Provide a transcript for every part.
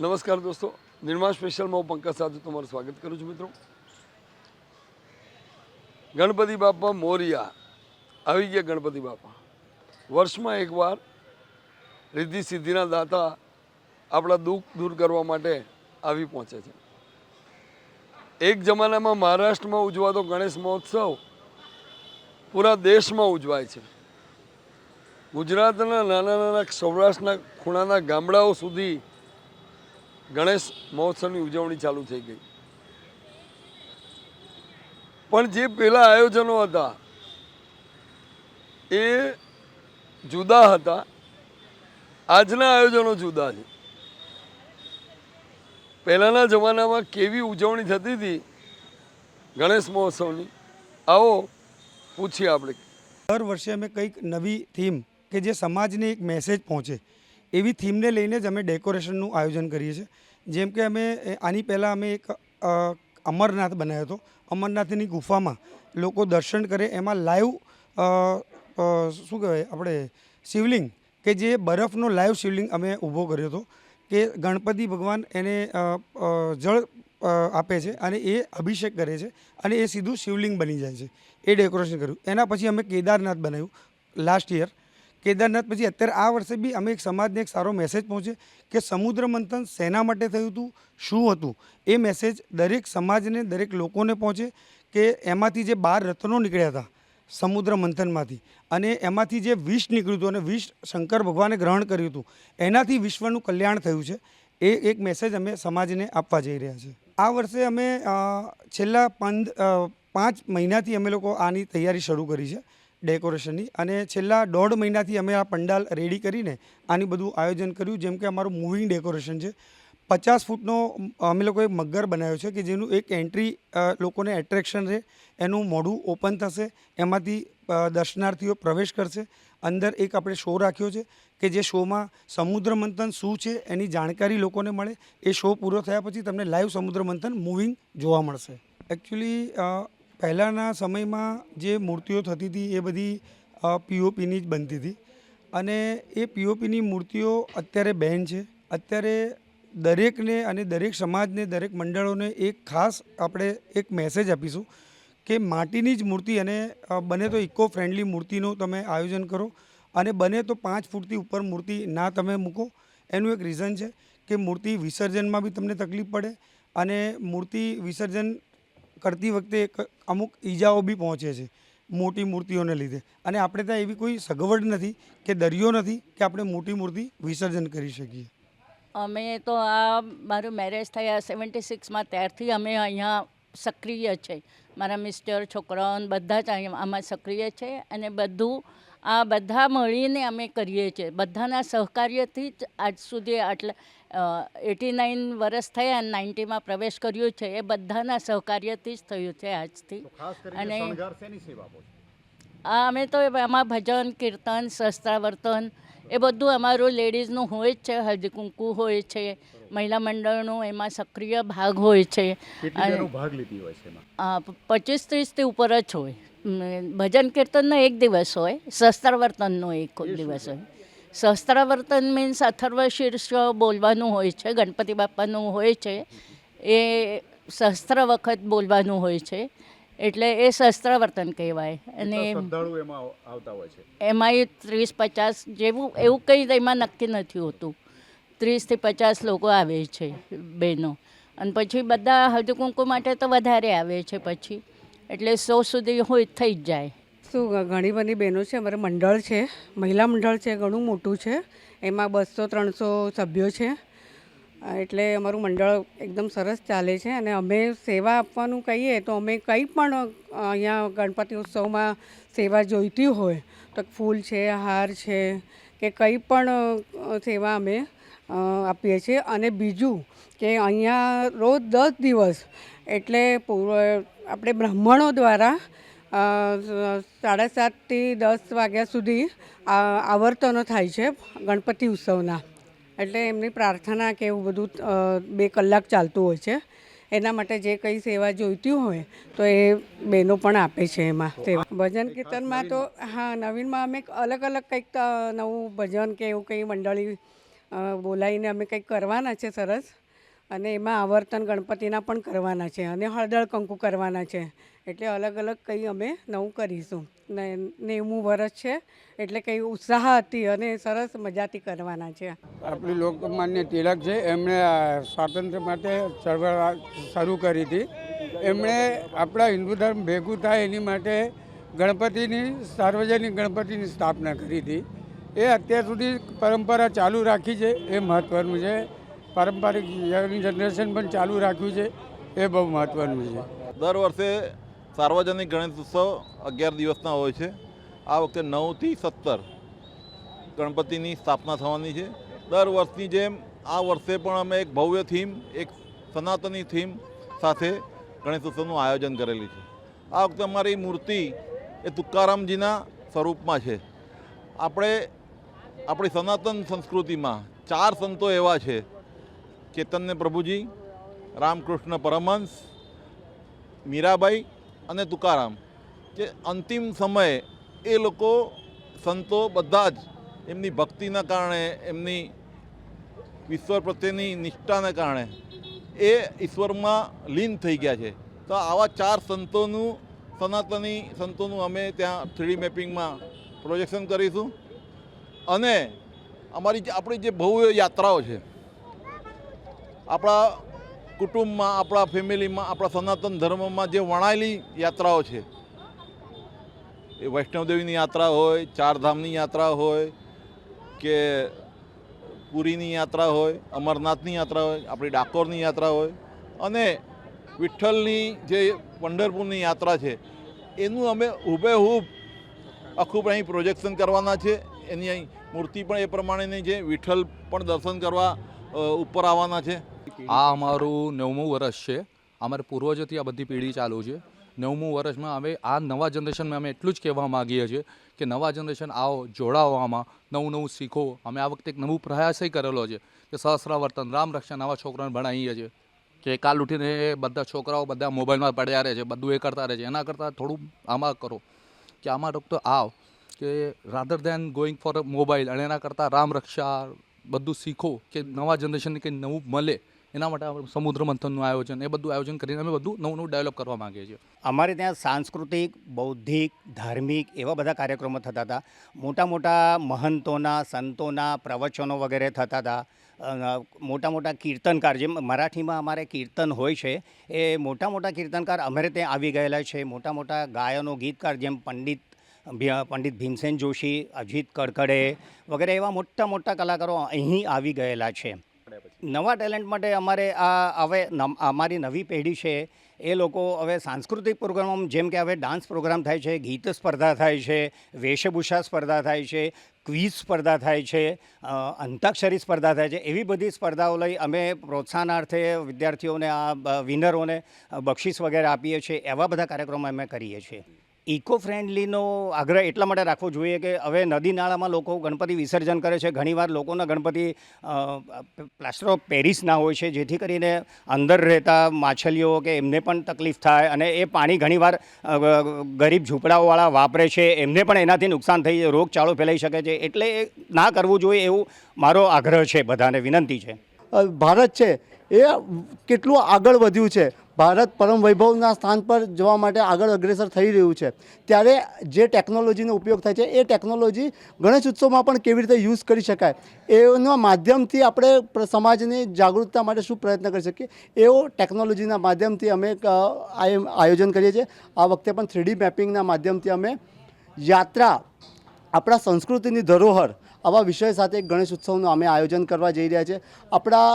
નમસ્કાર દોસ્તો, નિર્માણ સ્પેશિયલમાં હું પંકજ સાથે તમારું સ્વાગત કરું છું મિત્રો. ગણપતિ બાપા મોરિયા, આવી ગયા ગણપતિ બાપા. વર્ષમાં એકવાર રિદ્ધિ સિદ્ધિના દાતા આપણા દુઃખ દૂર કરવા માટે આવી પહોંચે છે. એક જમાનામાં મહારાષ્ટ્રમાં ઉજવાતો ગણેશ મહોત્સવ પૂરા દેશમાં ઉજવાય છે. ગુજરાતના નાના નાના સૌરાષ્ટ્રના ખૂણાના ગામડાઓ સુધી ગણેશ મહોત્સવની ઉજવણી ચાલુ થઈ ગઈ. પણ જે પેલા આયોજનો હતા, એ જુદા હતા. આજના આયોજનો જુદા છે. પહેલાંના જમાનામાં કેવી ઉજવણી થતી હતી ગણેશ મહોત્સવની? આવો પૂછીએ આપણે. દર વર્ષે અમે કંઈક નવી થીમ કે જે સમાજને એક મેસેજ પહોંચે. એવી થીમને લઈને જ અમે ડેકોરેશનનું આયોજન કરીએ છીએ. જેમ કે અમે આની પહેલાં અમે એક અમરનાથ બનાવ્યો હતો. અમરનાથની ગુફામાં લોકો દર્શન કરે, એમાં લાઈવ શું કહેવાય, આપણે શિવલિંગ કે જે બરફનો લાઈવ શિવલિંગ અમે ઊભો કર્યો હતો કે ગણપતિ ભગવાન એને જળ આપે છે અને એ અભિષેક કરે છે અને એ સીધું શિવલિંગ બની જાય છે. એ ડેકોરેશન કર્યું. એના પછી અમે કેદારનાથ બનાવ્યું લાસ્ટ યર. કેદારનાથ પછી અત્યારે આ વર્ષે બી અમે એક સમાજને એક સારો મેસેજ પહોંચે કે સમુદ્ર મંથન શેના માટે થયું હતું? શું હતું? એ મેસેજ દરેક સમાજને, દરેક લોકોને પહોંચે કે એમાંથી જે બાર રત્નો નીકળ્યા હતા સમુદ્ર મંથનમાંથી અને એમાંથી જે વિષ નીકળ્યું હતું અને વિષ શંકર ભગવાને ગ્રહણ કર્યું હતું, એનાથી વિશ્વનું કલ્યાણ થયું છે. એ એક મેસેજ અમે સમાજને આપવા જઈ રહ્યા છે આ વર્ષે અમે છેલ્લા પંદ પાંચ મહિનાથી અમે લોકો આની તૈયારી શરૂ કરી છે. ડેકોરેશનની. અને છેલ્લા દોઢ મહિનાથી અમે આ પંડાલ રેડી કરીને આની બધું આયોજન કર્યું, જેમ કે અમારું મૂવિંગ ડેકોરેશન છે. પચાસ ફૂટનો અમે લોકોએ મગર બનાવ્યો છે કે જેનું એક એન્ટ્રી લોકોને એટ્રેક્શન રહે, એનું મોઢું ઓપન થશે, એમાંથી દર્શનાર્થીઓ પ્રવેશ કરશે. અંદર એક આપણે શો રાખ્યો છે કે જે શોમાં સમુદ્ર મંથન શું છે એની જાણકારી લોકોને મળે. એ શો પૂરો થયા પછી તમને લાઈવ સમુદ્ર મંથન મૂવિંગ જોવા મળશે. એકચ્યુઅલી પહેલાંના સમયમાં જે મૂર્તિઓ થતી હતી એ બધી પીઓપીની જ બનતી હતી. અને એ પીઓપીની મૂર્તિઓ અત્યારે બેન છે. અત્યારે દરેકને અને દરેક સમાજને, દરેક મંડળોને એક ખાસ આપણે એક મેસેજ આપીશું કે માટીની જ મૂર્તિ અને બને તો ઇકો ફ્રેન્ડલી મૂર્તિનું તમે આયોજન કરો અને બને તો પાંચ ફૂટથી ઉપર મૂર્તિ ના તમે મૂકો. એનું એક રીઝન છે કે મૂર્તિ વિસર્જનમાં બી તમને તકલીફ પડે અને મૂર્તિ વિસર્જન કરતી વખતે અમુક ઈજાઓ બી પહોંચે છે, મોટી મૂર્તિઓને લીધે. અને આપણે ત્યાં એવી કોઈ સગવડ નથી કે દરિયો નથી કે આપણે મોટી મૂર્તિ વિસર્જન કરી શકીએ. અમે તો આ મારું મેરેજ થયા સેવન્ટી સિક્સમાં ત્યારથી અમે અહીંયા સક્રિય છે. મારા મિસ્ટર છોકરાઓને બધા જ અહીંયા આમાં સક્રિય છે અને બધું આ બધા મળીને અમે કરીએ છીએ. બધાના સહકાર્યથી જ આજ સુધી આટલા એટી નાઇન વર્ષ થયા અને નાઇન્ટીમાં પ્રવેશ કર્યો છે. એ બધાના સહકાર્યથી જ થયું છે આજથી. અને આ અમે તો એમાં ભજન કીર્તન શસ્ત્રાવર્તન એ બધું અમારું લેડીઝનું હોય જ છે. હળદી કુંકુ હોય છે. મહિલા મંડળનું એમાં સક્રિય ભાગ હોય છે. પચીસ ત્રીસથી ઉપર જ હોય. ભજન કીર્તનનો એક દિવસ હોય. શસ્ત્રાવર્તનનો એક દિવસ હોય. શસ્ત્રાવર્તન મીન્સ અથર્વ શીર્ષ બોલવાનું હોય છે ગણપતિ બાપાનું હોય છે એ શસ્ત્ર વખત બોલવાનું હોય છે એટલે એ શસ્ત્રાવર્તન કહેવાય. અને એમાં એ આવતા હોય છે? એમાંય ત્રીસ પચાસ જેવું એવું કંઈ એમાં નક્કી નથી હોતું. ત્રીસથી પચાસ લોકો આવે છે બહેનો. અને પછી બધા હળદી કુંકુ માટે તો વધારે આવે છે પછી. એટલે સો સુધી હોય થઈ જ જાય. શું ઘણી બધી બહેનો છે, અમારે મંડળ છે, મહિલા મંડળ છે, ઘણું મોટું છે, એમાં બસો ત્રણસો સભ્યો છે. એટલે અમારું મંડળ એકદમ સરસ ચાલે છે અને અમે સેવા આપવાનું કહીએ તો અમે કંઈ પણ અહીંયા ગણપતિ ઉત્સવમાં સેવા જોઈતી હોય તો ફૂલ છે, હાર છે કે કંઈ પણ સેવા અમે આપીએ છીએ. અને બીજું કે અહીંયા રોજ દસ દિવસ એટલે પૂરો આપણે બ્રાહ્મણો દ્વારા સાડા સાતથી દસ વાગ્યા સુધી આવર્તનો થાય છે ગણપતિ ઉત્સવના. એટલે એમની પ્રાર્થના કે એવું બધું બે કલાક ચાલતું હોય છે. એના માટે જે કંઈ સેવા જોઈતી હોય તો એ બહેનો પણ આપે છે એમાં સેવા. ભજન કીર્તનમાં તો હા નવીનમાં અમે અલગ અલગ કંઈક નવું ભજન કે એવું કંઈ મંડળી બોલાવીને અમે કંઈક કરવાના છે સરસ. અને એમાં આવર્તન ગણપતિના પણ કરવાના છે અને હળદર કંકુ કરવાના છે. એટલે અલગ અલગ કંઈ અમે નવું કરીશું. ને નેવું વર્ષ છે, એટલે કંઈ ઉત્સાહ હતી અને સરસ મજાથી કરવાના છે. આપણી લોકમાન્ય તિલક છે, એમણે સ્વાતંત્ર્ય માટે ચળવળ શરૂ કરી હતી. એમણે આપણા હિન્દુ ધર્મ ભેગું થાય એની માટે ગણપતિની, સાર્વજનિક ગણપતિની સ્થાપના કરી હતી. એ અત્યાર સુધી પરંપરા ચાલુ રાખી છે, એ મહત્ત્વનું છે. પારંપરિક યંગ જનરેશન પણ ચાલુ રાખ્યું છે, એ બહુ મહત્ત્વનું છે. દર વર્ષે સાર્વજનિક ગણેશ ઉત્સવ અગિયાર દિવસના હોય છે. આ વખતે નવથી સત્તર ગણપતિની સ્થાપના થવાની છે. દર વર્ષની જેમ આ વર્ષે પણ અમે એક ભવ્ય થીમ એક સનાતની થીમ સાથે ગણેશ ઉત્સવનું આયોજન કરેલી છે. આ વખતે અમારી મૂર્તિ એ તુકારામજીના સ્વરૂપમાં છે. આપણે, આપણી સનાતન સંસ્કૃતિમાં ચાર સંતો એવા છે ચૈતન્ય પ્રભુજી, રામકૃષ્ણ પરમહંસ, મીરાબાઈ અને તુકારામ. જે અંતિમ સમયે એ લોકો, સંતો બધા જ એમની ભક્તિના કારણે, એમની ઈશ્વર પ્રત્યેની નિષ્ઠાને કારણે એ ઈશ્વરમાં લીન થઈ ગયા છે. તો આવા ચાર સંતોનું, સનાતની સંતોનું અમે ત્યાં થ્રીડી મેપિંગમાં પ્રોજેક્શન કરીશું. અને અમારી જે, આપણી જે ભવ્ય યાત્રાઓ છે આપણા કુટુંબમાં, આપણા ફેમિલીમાં, આપણા સનાતન ધર્મમાં જે વણાયેલી યાત્રાઓ છે, એ વૈષ્ણવદેવીની યાત્રા હોય, ચારધામની યાત્રા હોય કે પુરીની યાત્રા હોય, અમરનાથની યાત્રા હોય, આપણી ડાકોરની યાત્રા હોય અને વિઠ્ઠલની જે પંઢરપુરની યાત્રા છે, એનું અમે હુબેહૂબ આખું અહીં પ્રોજેક્શન કરવાના છે. એની અહીં મૂર્તિ પણ એ પ્રમાણેની છે. વિઠ્ઠલ પણ દર્શન કરવા ઉપર આવવાના છે. આ અમારું નવમું વર્ષ છે. અમારે પૂર્વજોથી આ બધી પેઢી ચાલુ છે. નવમું વર્ષમાં અમે આ નવા જનરેશનમાં અમે એટલું જ કહેવા માગીએ છીએ કે નવા જનરેશન આવો જોડાવવામાં નવું નવું શીખો. અમે આ વખતે એક નવું પ્રયાસ ય કરેલો છે કે સહસ્રાવર્તન, રામ રક્ષા નવા છોકરાને ભણાવીએ છીએ. કે કાલ ઉઠીને બધા છોકરાઓ બધા મોબાઈલમાં પડ્યા રહે છે, બધું એ કરતા રહે છે. એના કરતાં થોડું આમાં કરો કે આમાં ડોક્ટર આવ કે rather than going for mobile અને એના કરતાં રામ રક્ષા, બધું શીખો કે નવા જનરેશનને કંઈ નવું મળે. એના માટે સમુદ્ર મંથનનું આયોજન, એ બધું આયોજન કરીને અમે બધું નવું નવું ડેવલપ કરવા માગીએ છીએ. અમારે ત્યાં સાંસ્કૃતિક, બૌદ્ધિક, ધાર્મિક એવા બધા કાર્યક્રમો થતા હતા. મોટા મોટા મહંતોના, સંતોના, પ્રવચનો વગેરે થતા હતા. મોટા મોટા કીર્તનકાર જેમ મરાઠીમાં અમારે કીર્તન હોય છે, એ મોટા મોટા કીર્તનકાર અમારે ત્યાં આવી ગયેલા છે. મોટા મોટા ગાયનો ગીતકાર જેમ પંડિત પંડિત ભીમસેન જોશી, અજીત કડકડે વગેરે એવા મોટા મોટા કલાકારો અહીં આવી ગયેલા છે. નવા ટેલેન્ટ માટે અમારે આ હવે અમારી નવી પેઢી છે, એ લોકો હવે સાંસ્કૃતિક પ્રોગ્રામ, જેમ કે હવે ડાન્સ પ્રોગ્રામ થાય છે, ગીત સ્પર્ધા થાય છે, વેશભૂષા સ્પર્ધા થાય છે, ક્વિઝ સ્પર્ધા થાય છે અંતાક્ષરી સ્પર્ધા થાય છે, એવી બધી સ્પર્ધાઓ લઈ અમે પ્રોત્સાહનાર્થે વિદ્યાર્થીઓને આ વિનરોને બક્ષિસ વગેરે આપીએ છીએ, એવા બધા કાર્યક્રમો અમે કરીએ છીએ. ઇકો ફ્રેન્ડલીનો આગ્રહ એટલા માટે રાખવો જોઈએ કે હવે નદી નાળામાં લોકો ગણપતિ વિસર્જન કરે છે. ઘણીવાર લોકોના ગણપતિ પ્લાસ્ટર ઓફ પેરિસના હોય છે, જેથી કરીને અંદર રહેતા માછલીઓ કે એમને પણ તકલીફ થાય અને એ પાણી ઘણીવાર ગરીબ ઝૂંપડાઓવાળા વાપરે છે. એમને પણ એનાથી નુકસાન થઈ રોગચાળો ફેલાઈ શકે છે. એટલે એ ના કરવું જોઈએ એવું મારો આગ્રહ છે બધાને, વિનંતી છે. ભારત છે, એ કેટલું આગળ વધ્યું છે. ભારત પરમ વૈભવના સ્થાન પર જવા માટે આગળ અગ્રેસર થઈ રહ્યું છે. ત્યારે જે ટેકનોલોજીનો ઉપયોગ થાય છે, એ ટેકનોલોજી ગણેશ ઉત્સવમાં પણ કેવી રીતે યુઝ કરી શકાય? એના માધ્યમથી આપણે સમાજની જાગૃતતા માટે શું પ્રયત્ન કરી શકીએ? એવો ટેકનોલોજીના માધ્યમથી અમે આયોજન કરીએ છીએ. આ વખતે પણ થ્રીડી મેપિંગના માધ્યમથી અમે યાત્રા, આપણા સંસ્કૃતિની ધરોહર, આવા વિષય સાથે ગણેશ ઉત્સવનું અમે આયોજન કરવા જઈ રહ્યા છીએ. આપણા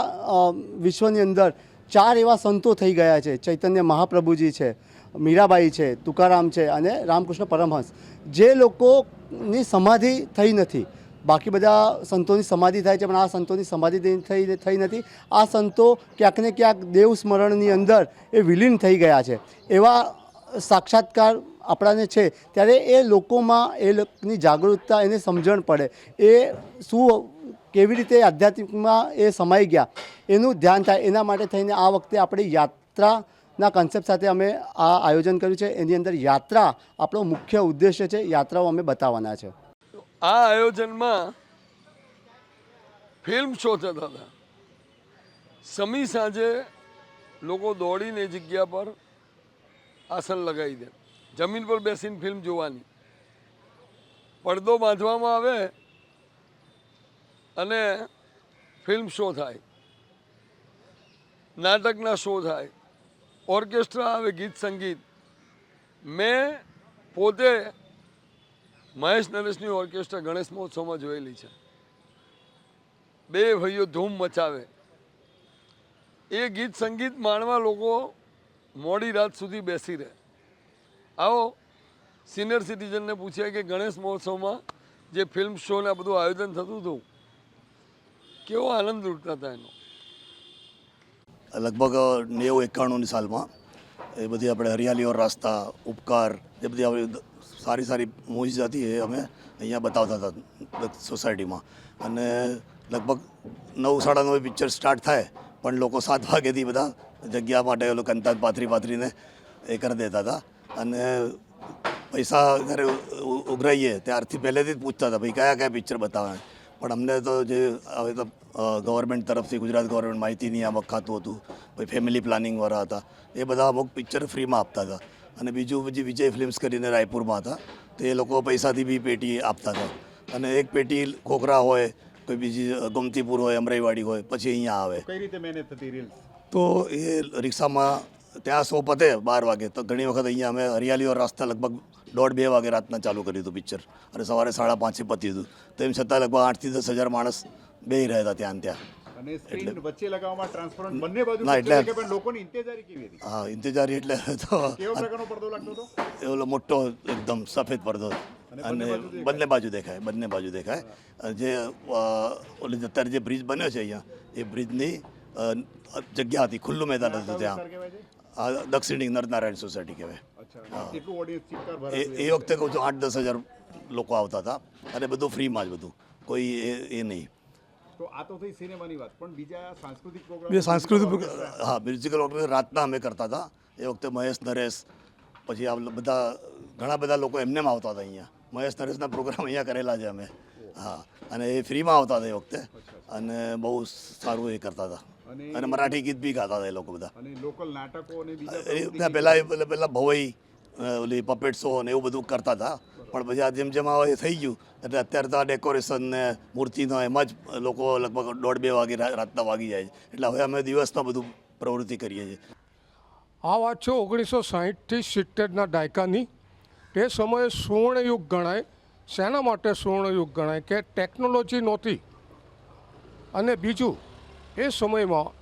વિશ્વની અંદર ચાર એવા સંતો થઈ ગયા છે. ચૈતન્ય મહાપ્રભુજી છે, મીરાબાઈ છે, તુકારામ છે અને રામકૃષ્ણ પરમહંસ. જે લોકોની સમાધિ થઈ નથી. બાકી બધા સંતોની સમાધિ થાય છે, પણ આ સંતોની સમાધિ થઈ થઈ નથી. આ સંતો ક્યાંક ને ક્યાંક દેવ સ્મરણની અંદર એ વિલીન થઈ ગયા છે. એવા સાક્ષાત્કાર આપણાને છે, ત્યારે એ લોકોમાં એ લોકોની જાગૃતતા, એને સમજણ પડે. એ શું કેવી રીતે આધ્યાત્મિકમાં એ સમાઈ ગયા, એનું ધ્યાન થાય, એના માટે થઈને આ વખતે આપણે યાત્રાના કન્સેપ્ટ સાથે અમે આ આયોજન કર્યું છે. એની અંદર યાત્રા આપણો મુખ્ય ઉદ્દેશ્ય છે, યાત્રાઓ અમે બતાવવાના છે. આ આયોજનમાં ફિલ્મ શો થતા હતા સમી સાંજે લોકો દોડીને જગ્યા પર આસન લગાવી દે. જમીન પર બેસીને ફિલ્મ જોવાની. પડદો બાંધવામાં આવે અને ફિલ્મ શો થાય. નાટકના શો થાય. ઓર્કેસ્ટ્રા આવે ગીત સંગીત. મેં પોતે મહેશ નરેશની ઓર્કેસ્ટ્રા ગણેશ મહોત્સવમાં જોયેલી છે. બે ભાઈઓ ધૂમ મચાવે. એ ગીત સંગીત માણવા લોકો મોડી રાત સુધી બેસી રહે. આવો સિનિયર સિટીઝનને પૂછ્યા કે ગણેશ મહોત્સવમાં જે ફિલ્મ શો ને આ બધું આયોજન થતું હતું કેવો આનંદ લૂંટતા હતા એનો? લગભગ નેવું એકાણુંની સાલમાં એ બધી આપણે હરિયાળી રાસ્તા, ઉપકાર, એ બધી આપણી સારી સારી મૂવીઝ હતી એ અમે અહીંયા બતાવતા હતા સોસાયટીમાં. અને લગભગ નવ સાડા નવે પિક્ચર સ્ટાર્ટ થાય, પણ લોકો સાત વાગેથી બધા જગ્યા માટે એ લોકો અંતાજ પાથરી પાથરીને એ કરી દેતા હતા. અને પૈસા જ્યારે ઉઘરાઈએ, ત્યારથી પહેલેથી જ પૂછતા હતા, ભાઈ કયા કયા પિક્ચર બતાવે પણ અમને તો જે હવે તો ગવર્મેન્ટ તરફથી ગુજરાત ગવર્મેન્ટ માહિતી નિયામક ખાતું હતું પછી ફેમિલી પ્લાનિંગવાળા હતા એ બધા અમુક પિક્ચર ફ્રીમાં આપતા હતા. અને બીજું પછી વિજય ફિલ્મ્સ કરીને રાયપુરમાં હતા તો એ લોકો પૈસાથી બી પેટી આપતા હતા. અને એક પેટી ખોખરા હોય કોઈ બીજી ગોમતીપુર હોય અમરાઈવાડી હોય પછી અહીંયા આવે. કઈ રીતે મહેનત થતી રીલ્સ તો એ રિક્ષામાં ત્યાં સો પતે બાર વાગે. તો ઘણી વખત અહીંયા અમે હરિયાળીઓ રસ્તા લગભગ દોઢ બે વાગે રાતના ચાલુ કર્યું હતું પિક્ચર અને સવારે સાડા પાંચે પતી હતું. તેમ છતાં લગભગ આઠથી દસ હજાર માણસ બેહી રહ્યા હતા ત્યાં ત્યાં. અને વચ્ચે લગાવવામાં ટ્રાન્સપરન્ટ બંને બાજુ ના, એટલે- પણ લોકોની ઇંતેજારી કેવી હતી? હા ઇંતજારી એટલે તો કેવો પ્રકારનો પડદો લાગતો હતો? એ ઓલો મોટો એકદમ સફેદ પડદો. અને બંને બાજુ દેખાય? બંને બાજુ દેખાય જે ઓલી અત્યારે જે બ્રિજ બન્યો છે અહીંયા એ બ્રિજની જગ્યા હતી ખુલ્લું મેદાન હતું ત્યાં. આ દક્ષિણી નરનારાયણ સોસાયટી કહેવાય. એ એ વખતે કહું છું આઠ દસ હજાર લોકો આવતા હતા અને બધું ફ્રીમાં જ બધું. કોઈ એ એ નહીં. તો આ તો થઈ સિનેમાની વાત પણ બીજા સાંસ્કૃતિક પ્રોગ્રામ બે સાંસ્કૃતિક હા મ્યુઝિકલ ઓર્કેસ્ટ્રા રાતના અમે કરતા હતા. એ વખતે મહેશ નરેશ પછી આ બધા ઘણા બધા લોકો એમનેમ આવતા હતા અહીંયા. મહેશ નરેશના પ્રોગ્રામ અહીંયા કરેલા છે અમે. હા અને એ ફ્રીમાં આવતા હતા એ વખતે. અને બહુ સારું એ કરતા હતા. અને- મરાઠી ગીત બી ગાતા હતા એ લોકો બધા. અને લોકલ નાટકો અને બીજા પહેલાં પહેલાં ઓલી પપેટ શો ને એવું બધું કરતા હતા. પણ પછી આ જેમ જેમ આ એ થઈ ગયું એટલે અત્યારે તો આ ડેકોરેશન ને મૂર્તિનો એમાં જ લોકો લગભગ દોઢ બે વાગે રાતના વાગી જાય છે. એટલે હવે અમે દિવસના બધું પ્રવૃત્તિ કરીએ છીએ. આ વાત છે ઓગણીસો સાહીઠથી સિત્તેરના દાયકાની. તે સમયે સુવર્ણયુગ ગણાય. શેના માટે સુવર્ણયુગ ગણાય? કે ટેકનોલોજી નહોતી. અને બીજું એ સમયમાં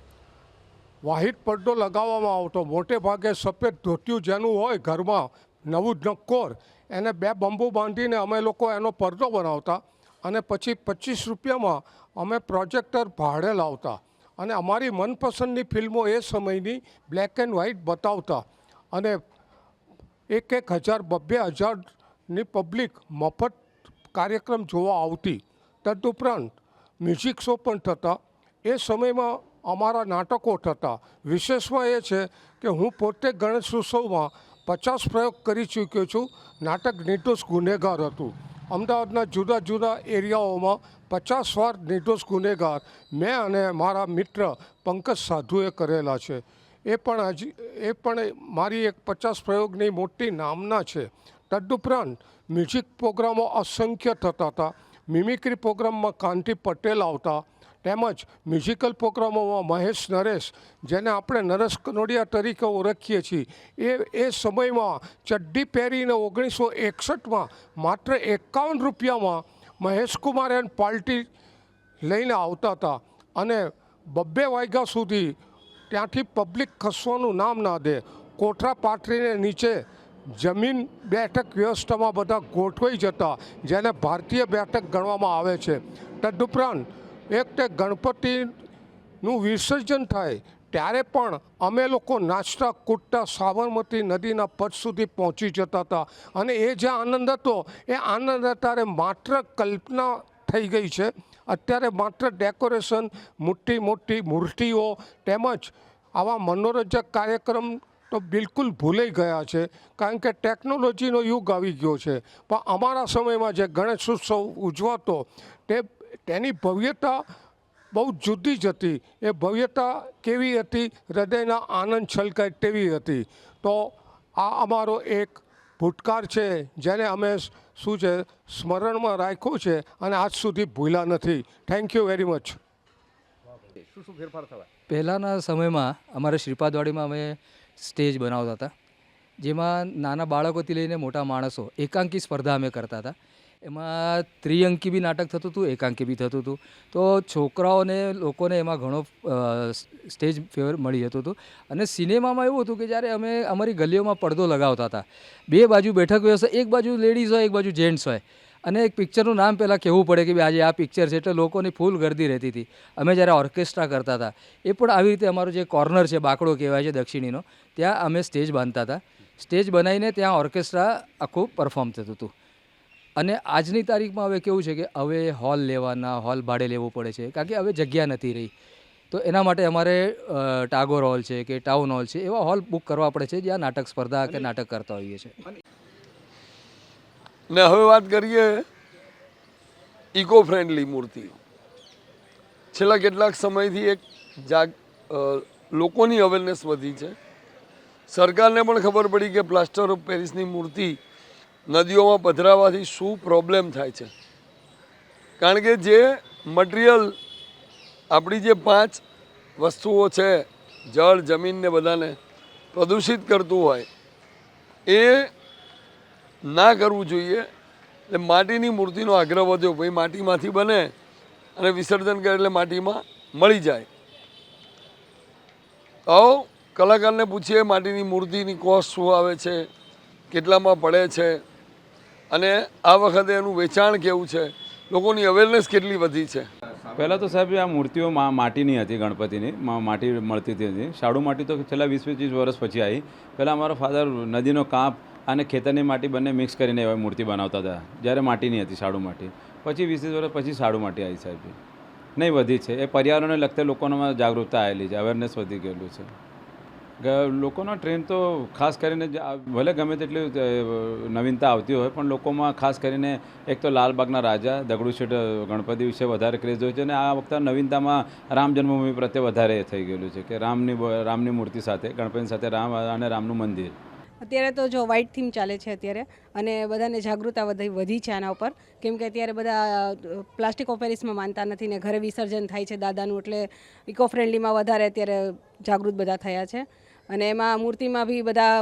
વાહિટ પડદો લગાવવામાં આવતો, મોટે ભાગે સફેદ ધોતિયું જેનું હોય ઘરમાં, નવું નક્કોર, એને બે બંબુ બાંધીને અમે લોકો એનો પડદો બનાવતા અને પછી પચીસ રૂપિયામાં અમે પ્રોજેક્ટર ભાડે લાવતા અને અમારી મનપસંદની ફિલ્મો એ સમયની બ્લેક એન્ડ વ્હાઇટ બતાવતા અને એક એક હજાર, બબ્બે હજારની પબ્લિક મફત કાર્યક્રમ જોવા આવતી. તદુપરાંત મ્યુઝિક શો પણ થતા એ સમયમાં અમારા નાટકો થતા. વિશેષમાં એ છે કે હું પોતે ગણેશ ઉત્સવમાં પચાસ પ્રયોગ કરી ચૂક્યો છું. નાટક નિર્દોષ ગુનેગાર હતું. અમદાવાદના જુદા જુદા એરિયાઓમાં પચાસ વાર નિર્દોષ ગુનેગાર મેં અને મારા મિત્ર પંકજ સાધુએ કરેલા છે. એ પણ હજી, એ પણ મારી એક પચાસ પ્રયોગની મોટી નામના છે. તદુપરાંત મ્યુઝિક પ્રોગ્રામો અસંખ્ય થતા હતા. મિમિક્રી પ્રોગ્રામમાં કાંતિ પટેલ આવતા તેમજ મ્યુઝિકલ પ્રોગ્રામોમાં મહેશ, નરેશ, જેને આપણે નરેશ કનોડિયા તરીકે ઓળખીએ છીએ. એ એ સમયમાં ચડ્ડી પહેરીને ઓગણીસો એકસઠમાં માત્ર એકાવન રૂપિયામાં મહેશ કુમાર એન્ડ પાર્ટી લઈને આવતા હતા અને બબ્બે વાગ્યા સુધી ત્યાંથી પબ્લિક ખસવાનું નામ ના દે. કોઠરા પાથરીને નીચે જમીન બેઠક વ્યવસ્થામાં બધા ગોઠવાઈ જતા, જેને ભારતીય બેઠક ગણવામાં આવે છે. તદુપરાંત એક તે ગણપતિનું વિસર્જન થાય, ત્યારે પણ અમે લોકો નાચતા, કૂદતા, સાબરમતી નદીના પદ સુધી પહોંચી જતા હતા. અને એ જે આનંદ હતો, એ આનંદ અત્યારે માત્ર કલ્પના થઈ ગઈ છે. અત્યારે માત્ર ડેકોરેશન, મોટી મોટી મૂર્તિઓ તેમજ આવા મનોરંજક કાર્યક્રમ તો બિલકુલ ભૂલાઈ ગયા છે. કારણ કે ટેકનોલોજીનો યુગ આવી ગયો છે. પણ અમારા સમયમાં જે ગણેશ ઉત્સવ ઉજવાતો, તે તેની ભવ્યતા બહુ જુદી જ હતી. એ ભવ્યતા કેવી હતી? હૃદયના આનંદ છલકાય તેવી હતી. તો આ અમારો એક ભૂતકાળ છે જેને અમે શું છે સ્મરણમાં રાખ્યું છે અને આજ સુધી ભૂલ્યા નથી. થેન્ક યુ વેરી મચ શું શું ફેરફાર થવા પહેલાંના સમયમાં અમારે શ્રીપાદવાડીમાં અમે સ્ટેજ બનાવતા હતા જેમાં નાના બાળકોથી લઈને મોટા માણસો એકાંકી સ્પર્ધા અમે કરતા હતા. એમાં ત્રિઅંકી બી નાટક થતું હતું, એકાંકી બી થતું હતું. તો છોકરાઓને, લોકોને એમાં ઘણો સ્ટેજ ફેવર મળી જતું હતું. અને સિનેમામાં એવું હતું કે જ્યારે અમે અમારી ગલીઓમાં પડદો લગાવતા હતા, બે બાજુ બેઠક વ્યવસ્થા, એક બાજુ લેડીઝ હોય, એક બાજુ જેન્ટ્સ હોય. અને એક પિક્ચરનું નામ પહેલાં કહેવું પડે કે આજે આ પિક્ચર છે, એટલે લોકોની ફૂલ ગર્દી રહેતી હતી. અમે જ્યારે ઓર્કેસ્ટ્રા કરતા હતા, એ પણ આવી રીતે અમારો જે કોર્નર છે, બાકડો કહેવાય છે દક્ષિણીનો, ત્યાં અમે સ્ટેજ બાંધતા હતા. સ્ટેજ બનાવીને ત્યાં ઓર્કેસ્ટ્રા આખું પરફોર્મ થતું હતું. અને આજની તારીખમાં હવે કેવું છે કે હવે હોલ લેવાના હોલ ભાડે લેવો પડે છે કારણ કે હવે જગ્યા નથી રહી. તો એના માટે અમારે ટાગોર હોલ છે કે ટાઉન હોલ છે એવા હોલ બુક કરવા પડે છે જ્યાં નાટક સ્પર્ધા કે નાટક કરતા હોઈએ છીએ. ને હવે વાત કરીએ ઇકો ફ્રેન્ડલી મૂર્તિ છેલ્લા કેટલાક સમયથી એક જાગ લોકોની અવેરનેસ વધી છે. સરકારને પણ ખબર પડી કે પ્લાસ્ટર ઓફ પેરિસની મૂર્તિ નદીઓમાં પધરાવાથી શું પ્રોબ્લેમ થાય છે? કારણ કે જે મટીરિયલ આપણી જે પાંચ વસ્તુઓ છે, જળ જમીનને બધાને પ્રદૂષિત કરતું હોય, એ ના કરવું જોઈએ. એટલે માટીની મૂર્તિનો આગ્રહ વધ્યો, ભાઈ, માટીમાંથી બને અને વિસર્જન કરે એટલે માટીમાં મળી જાય. આવો કલાકારને પૂછીએ, માટીની મૂર્તિની કોસ્ટ શું આવે છે? કેટલામાં પડે છે? અને આ વખતે એનું વેચાણ કેવું છે? લોકોની અવેરનેસ કેટલી વધી છે? પહેલાં તો સાહેબ, આ મૂર્તિઓ માટીની હતી, ગણપતિની. માટી મળતી હતી શાડુ માટી તો છેલ્લા વીસ પચીસ વર્ષ પછી આવી. પહેલાં અમારા ફાધર નદીનો કાંપ અને ખેતરની માટી બંને મિક્સ કરીને એવા મૂર્તિ બનાવતા હતા. જ્યારે માટીની હતી, શાડુ માટી. પછી વીસ વર્ષ પછી શાડુ માટી આવી સાહેબ. નહીં વધી છે. એ પર્યાવરણને લગતા લોકોનામાં જાગૃતતા આવેલી છે. અવેરનેસ વધી ગયેલું છે. લોકોનો ટ્રેન્ડ તો ખાસ કરીને ભલે ગમે તેટલી નવીનતા આવતી હોય, પણ લોકોમાં ખાસ કરીને એક તો લાલબાગના રાજા, દગડુ ગણપતિ વિશે વધારે ક્રેઝ હોય છે અને આ વખતે નવીનતામાં રામ જન્મભૂમિ પ્રત્યે વધારે થઈ ગયેલું છે કે રામની રામની મૂર્તિ સાથે ગણપતિ સાથે રામ અને રામનું મંદિર. અત્યારે તો જો વ્હાઇટ થીમ ચાલે છે અત્યારે અને બધાને જાગૃતતા વધી વધી છે આના ઉપર. કેમ કે અત્યારે બધા પ્લાસ્ટિક ઓપેરિસમાં માનતા નથી ને ઘરે વિસર્જન થાય છે દાદાનું એટલે ઇકો ફ્રેન્ડલીમાં વધારે અત્યારે જાગૃત બધા થયા છે. અને એમાં મૂર્તિમાં બી બધા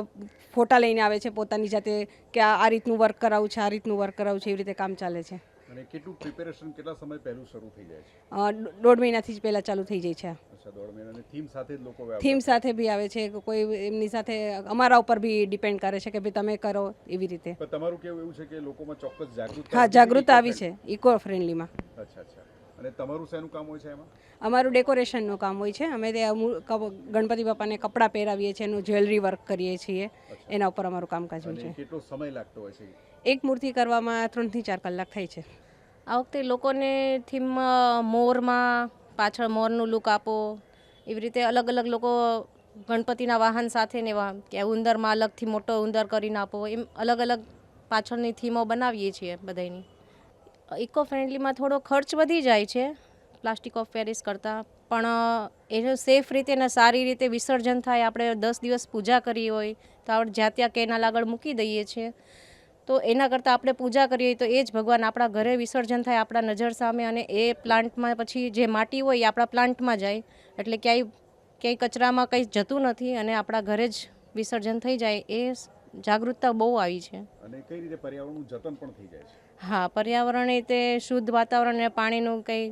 ફોટા લઈને આવે છે પોતાની જાતે કે આ રીતનું વર્ક કરાવું છે આ રીતનું વર્ક કરાવું છે એવી રીતે કામ ચાલે છે. અને કેટલું પ્રિપેરેશન કેટલા સમય પહેલું શરૂ થઈ જાય છે? દોઢ મહિનાથી જ પહેલાં ચાલુ થઈ જાય છે. અચ્છા દોઢ મહિનાની થીમ સાથે જ લોકો થીમ સાથે બી આવે છે કોઈ એમની સાથે અમારા ઉપર બી ડિપેન્ડ કરે છે કે ભાઈ તમે કરો એવી રીતે. તમારું કેવું એવું છે કે લોકોમાં ચોક્કસ જાગૃતતા હા જાગૃતતા આવી છે ઇકો ફ્રેન્ડલીમાં અચ્છા અચ્છા. અને તમારું શેનું કામ હોય છે એમાં? અમારું ડેકોરેશનનું કામ હોય છે. અમે તે ગણપતિ બાપાને કપડાં પહેરાવીએ છીએ એનું જ્વેલરી વર્ક કરીએ છીએ. એના ઉપર અમારું કામકાજ હોય છે. કેટલો સમય લાગતો હોય છે? એક મૂર્તિ કરવામાં ત્રણથી ચાર કલાક થાય છે. આ વખતે લોકોને થીમમાં મોરમાં પાછળ મોરનું લુક આપો. એવી રીતે અલગ અલગ લોકો ગણપતિના વાહન સાથે ને એવા કે ઉંદરમાં અલગથી મોટો ઉંદર કરીને આપો. એમ અલગ અલગ પાછળની થીમો બનાવીએ છીએ બધાની ઇકો ફ્રેન્ડલીમાં થોડો ખર્ચ વધી જાય છે પ્લાસ્ટિક ઓફ પેરિસ કરતાં. પણ એનું સેફ રીતે ને સારી રીતે વિસર્જન થાય, આપણે દસ દિવસ પૂજા કરી હોય, તો આપણે જ્યાં ત્યાં કેનાલ આગળ મૂકી દઈએ છીએ. તો એના કરતાં આપણે પૂજા કરીએ તો એ જ ભગવાન આપણા ઘરે વિસર્જન થાય આપણા નજર સામે અને એ પ્લાન્ટમાં પછી જે માટી હોય એ આપણા પ્લાન્ટમાં જાય. એટલે ક્યાંય ક્યાંય કચરામાં કંઈ જતું નથી અને આપણા ઘરે જ વિસર્જન થઈ જાય એ જાગૃતતા બહુ આવી છે. અને કઈ રીતે પર્યાવરણનું જતન પણ થઈ જાય છે? હા પર્યાવરણ રીતે શુદ્ધ વાતાવરણ અને પાણીનું કંઈ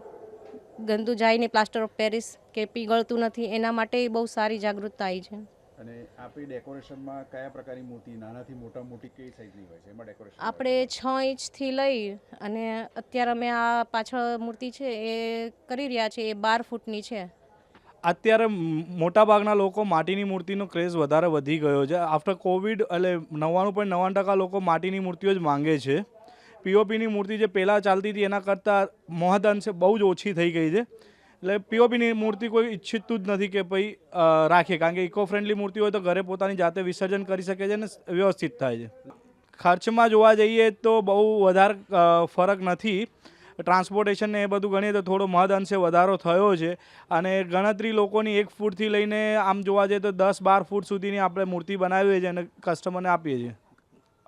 ગંદુ જાય નહીં પ્લાસ્ટર ઓફ પેરિસ કે પીગળતું નથી એના માટે બહુ સારી જાગૃતતા આવી છે. અને આપણી ડેકોરેશનમાં કયા પ્રકારની મૂર્તિ નાનાથી મોટા મોટી કઈ સાઈઝની હોય છે? એમાં ડેકોરેશન આપણે છ ઇંચથી લઈ અને અત્યારે અમે આ પાછળ મૂર્તિ છે એ કરી રહ્યા છે એ બાર ફૂટની છે. અત્યારે મોટાભાગના લોકો માટીની મૂર્તિનો ક્રેઝ વધારે વધી ગયો છે. આફ્ટર કોવિડ એટલે નવ્વાણું પોઈન્ટ નવ્વાણું ટકા લોકો માટીની મૂર્તિઓ જ માંગે છે. પીઓપીની મૂર્તિ જે પહેલાં ચાલતી હતી, એના કરતાં મહદઅંશે બહુ જ ઓછી થઈ ગઈ છે. એટલે પીઓપીની મૂર્તિ કોઈ ઈચ્છિતું જ નથી કે ભાઈ રાખે. કારણ કે ઇકો ફ્રેન્ડલી મૂર્તિ હોય તો ઘરે પોતાની જાતે વિસર્જન કરી શકે છે અને વ્યવસ્થિત થાય છે. ખર્ચમાં જોવા જઈએ તો બહુ વધારે ફરક નથી. ટ્રાન્સપોર્ટેશન ને એ બધું ગણીએ તો થોડો મહદ અંશે વધારો થયો છે. અને ગણતરી લોકોની એક ફૂટથી લઈને આમ જોવા જઈએ તો દસ બાર ફૂટ સુધીની આપણે મૂર્તિ બનાવીએ છીએ અને કસ્ટમરને આપીએ છીએ.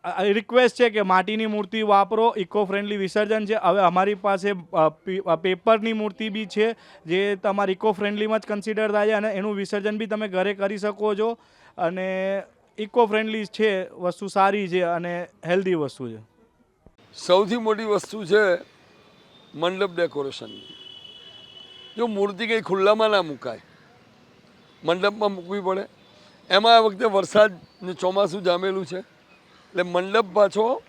રિક્વેસ્ટ છે કે માટીની મૂર્તિ વાપરો ઇકો ફ્રેન્ડલી વિસર્જન છે. હવે અમારી પાસે પેપરની મૂર્તિ બી છે, જે તમારી ઇકો ફ્રેન્ડલીમાં જ કન્સિડર થાય અને એનું વિસર્જન બી તમે ઘરે કરી શકો છો. અને ઇકો ફ્રેન્ડલી છે, વસ્તુ સારી છે અને હેલ્ધી વસ્તુ છે. સૌથી મોટી વસ્તુ છે મંડપ ડેકોરેશનની જો મૂર્તિ કંઈ ખુલ્લામાં ના મુકાય, મંડપમાં મૂકવી પડે. એમાં આ વખતે વરસાદ ને ચોમાસું જામેલું છે. એટલે મંડપ પાછો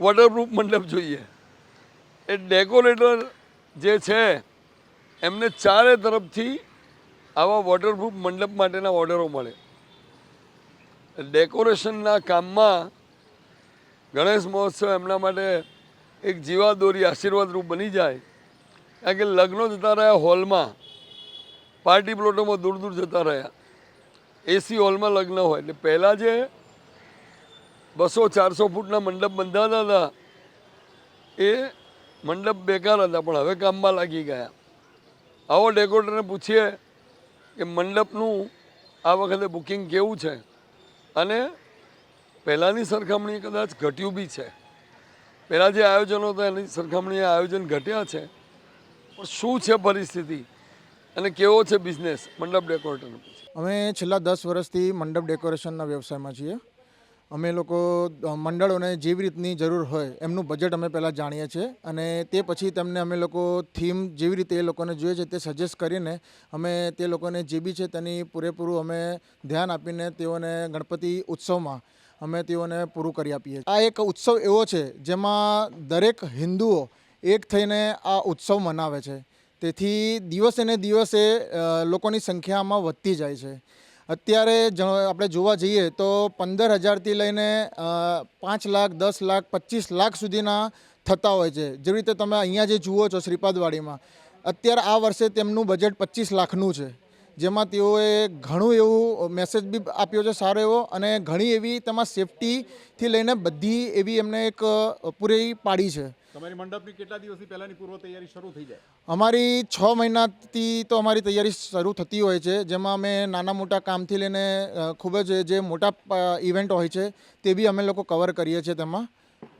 વોટરપ્રૂફ મંડપ જોઈએ. એ ડેકોરેટર જે છે, એમને ચારે તરફથી આવા વોટરપ્રૂફ મંડપ માટેના ઓર્ડરો મળે. ડેકોરેશનના કામમાં ગણેશ મહોત્સવ એમના માટે એક જીવાદોરી આશીર્વાદરૂપ બની જાય. કારણ કે લગ્નો જતા રહ્યા હોલમાં, પાર્ટી પ્લોટોમાં દૂર દૂર જતા રહ્યા. એસી હોલમાં લગ્ન હોય. એટલે પહેલાં જે બસો ચારસો ફૂટના મંડપ બંધાતા હતા, એ મંડપ બેકાર હતા, પણ હવે કામમાં લાગી ગયા. આવો ડેકોરેટરને પૂછીએ કે મંડપનું આ વખતે બુકિંગ કેવું છે? અને પહેલાંની સરખામણીએ કદાચ ઘટ્યું બી છે. પહેલાં જે આયોજનો હતા, એની સરખામણીએ આયોજન ઘટ્યા છે. પણ શું છે પરિસ્થિતિ? અને કેવો છે બિઝનેસ મંડપ ડેકોરેટરનો અમે છેલ્લા દસ વર્ષથી મંડપ ડેકોરેશનના વ્યવસાયમાં છીએ. અમે લોકો મંડળોને જેવી રીતની જરૂર હોય એમનું બજેટ અમે પહેલાં જાણીએ છીએ અને તે પછી તેમને અમે લોકો થીમ જેવી રીતે એ લોકોને જોઈએ છે તે સજેસ્ટ કરીને અમે તે લોકોને જે બી છે તેની પૂરેપૂરું અમે ધ્યાન આપીને તેઓને ગણપતિ ઉત્સવમાં અમે તેઓને પૂરું કરી આપીએ આ એક ઉત્સવ એવો છે જેમાં દરેક હિન્દુઓ એક થઈને આ ઉત્સવ મનાવે છે. તેથી દિવસે ને દિવસે લોકોની સંખ્યામાં વધતી જાય છે. અત્યારે આપણે જોવા જઈએ તો પંદર હજારથી લઈને પાંચ લાખ, દસ લાખ, પચીસ લાખ સુધીના થતા હોય છે. જેવી રીતે તમે અહીંયા જે જુઓ છો શ્રીપાદવાડીમાં, અત્યારે આ વર્ષે તેમનું બજેટ પચીસ લાખનું છે. જેમાં તેઓએ ઘણું એવું મેસેજ બી આપ્યો છે, સારો એવો, અને ઘણી એવી તેમાં સેફટીથી લઈને બધી એવી એમને એક પૂરી પાડી છે. તમારી મંડપની કેટલા દિવસથી પહેલાની પૂર્વ તૈયારી શરૂ થઈ જાય? અમારી છ મહિનાથી તો અમારી તૈયારી શરૂ થતી હોય છે, જેમાં અમે નાના મોટા કામથી લઈને ખૂબ જ જે મોટા ઇવેન્ટ હોય છે, તે બી અમે લોકો કવર કરીએ છીએ તેમાં.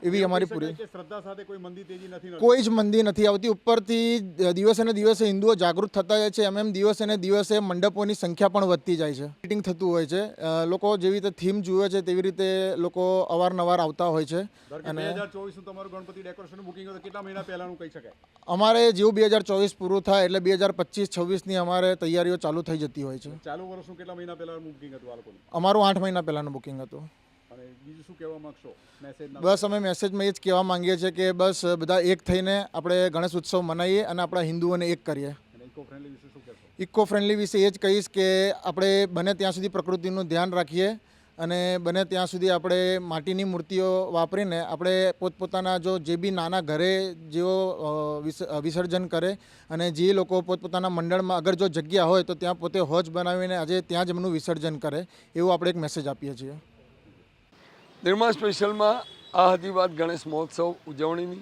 એવી અમારી પૂરી શ્રદ્ધા સાથે કોઈ મંદી તેજી નથી કોઈ જ મંદી નથી આવતી. ઉપરથી દિવસે ને દિવસે હિન્દુઓ જાગૃત થતા જાય છે. એમ એમ દિવસે ને દિવસે મંડપોની સંખ્યા પણ વધતી જાય છે. મીટિંગ થતું હોય છે. લોકો જેવી રીતે થીમ જુએ છે તેવી રીતે લોકો અવારનવાર આવતા હોય છે. અને બે હજાર ચોવીસનું તમારું ગણપતિ ડેકોરેશન બુકિંગ કેટલા મહિના પહેલાનું કહી શકાય? અમારે જેવું બે હજાર ચોવીસ પૂરું થાય એટલે બે હજાર પચીસ છવ્વીસની અમારે તૈયારીઓ ચાલુ થઈ જતી હોય છે. ચાલુ વર્ષનું કેટલા મહિના પહેલાનું બુકિંગ હતું આ લોકોનું? અમારું આઠ મહિના પહેલાંનું બુકિંગ હતું. બીજું શું કહેવા માંગશો? મેસેજ બસ અમે મેસેજમાં એ જ કહેવા માંગીએ છીએ કે બસ બધા એક થઈને આપણે ગણેશ ઉત્સવ મનાવીએ અને આપણા હિન્દુઓને એક કરીએ. ઇકો ફ્રેન્ડલી વિશે શું કહેશો? ઇકો ફ્રેન્ડલી વિશે એ જ કહીશ કે આપણે બને ત્યાં સુધી પ્રકૃતિનું ધ્યાન રાખીએ અને બને ત્યાં સુધી આપણે માટીની મૂર્તિઓ વાપરીને આપણે પોતપોતાના જો જે બી નાના ઘરે જેઓ વિસર્જન કરે અને જે લોકો પોતપોતાના મંડળમાં અગર જો જગ્યા હોય તો ત્યાં પોતે હોજ બનાવીને આજે ત્યાં જ એમનું વિસર્જન કરે એવું આપણે એક મેસેજ આપીએ છીએ. નિર્મા સ્પેશિયલમાં આ હતી વાત ગણેશ મહોત્સવ ઉજવણીની.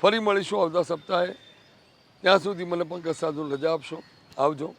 ફરી મળીશું આવતા સપ્તાહે. ત્યાં સુધી મને પંકજ સાધુ રજા આપશો. આવજો.